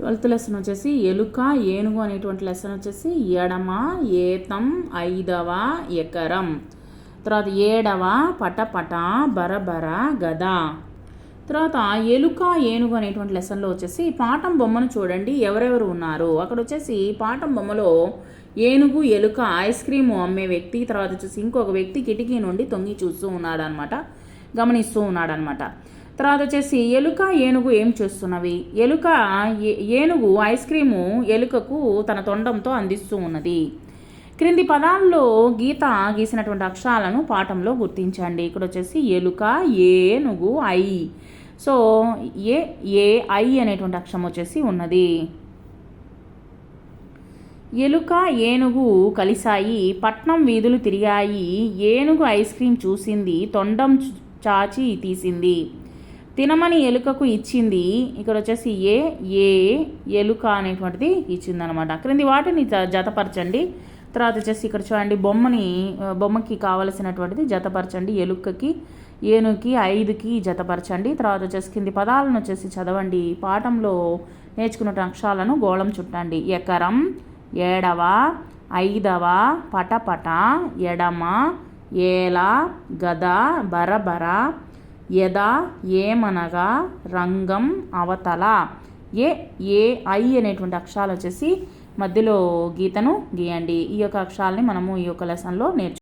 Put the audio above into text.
Twelfth lesson వచ్చేసి ఎలుక ఏనుగు అనేటువంటి లెసన్ వచ్చేసి ఎడమ ఏతం ఐదవ ఎకరం. తర్వాత ఏడవ పటపట బరబర గద. తర్వాత ఎలుక ఏనుగు అనేటువంటి లెసన్లో వచ్చేసి పాఠం బొమ్మను చూడండి ఎవరెవరు ఉన్నారు? అక్కడ వచ్చేసి పాఠం బొమ్మలో ఏనుగు ఎలుక ఐస్ క్రీము అమ్మే వ్యక్తి తర్వాత వచ్చేసి ఇంకొక వ్యక్తి కిటికీ నుండి తొంగి చూస్తూ ఉన్నాడనమాట గమనిస్తూ ఉన్నాడనమాట. తర్వాత వచ్చేసి ఎలుక ఏనుగు ఏం చేస్తున్నవి? ఎలుక ఏనుగు ఐస్ క్రీము ఎలుకకు తన తొండంతో అందిస్తూ ఉన్నది. క్రింది పదాల్లో గీత గీసినటువంటి అక్షరాలను పాఠంలో గుర్తించండి. ఇక్కడ వచ్చేసి ఎలుక ఏనుగు ఐ. సో ఏ ఏ ఐ అనేటువంటి అక్షరం వచ్చేసి ఉన్నది. ఎలుక ఏనుగు కలిశాయి పట్నం వీధులు తిరిగాయి ఏనుగు ఐస్ క్రీం చూసింది తొండం చాచి తీసింది. తినమని ఎలుకకు ఇచ్చింది. ఇక్కడ వచ్చేసి ఏ ఏ ఎలుక అనేటువంటిది ఇచ్చిందనమాట క్రింది వాటిని జ- జతపరచండి. తర్వాత వచ్చేసి ఇక్కడ చూడండి బొమ్మని బొమ్మకి కావలసినటువంటిది జతపరచండి. ఎలుకకి ఏనుకి ఐదుకి జతపరచండి. తర్వాత వచ్చేసి కింది పదాలను వచ్చేసి చదవండి. పాఠంలో నేర్చుకున్న అక్షరాలను గోళం చుట్టండి. ఎకరం ఏడవ ఐదవ పటపట ఎడమ ఏల గద బరబర యదా ఏమనగా రంగం అవతల. ఏ ఏ ఐ అనేటువంటి అక్షరాలు వచ్చేసి మధ్యలో గీతను గీయండి. ఈ యొక్క అక్షరాలని మనము ఈ యొక్క లెసన్లో నేర్చు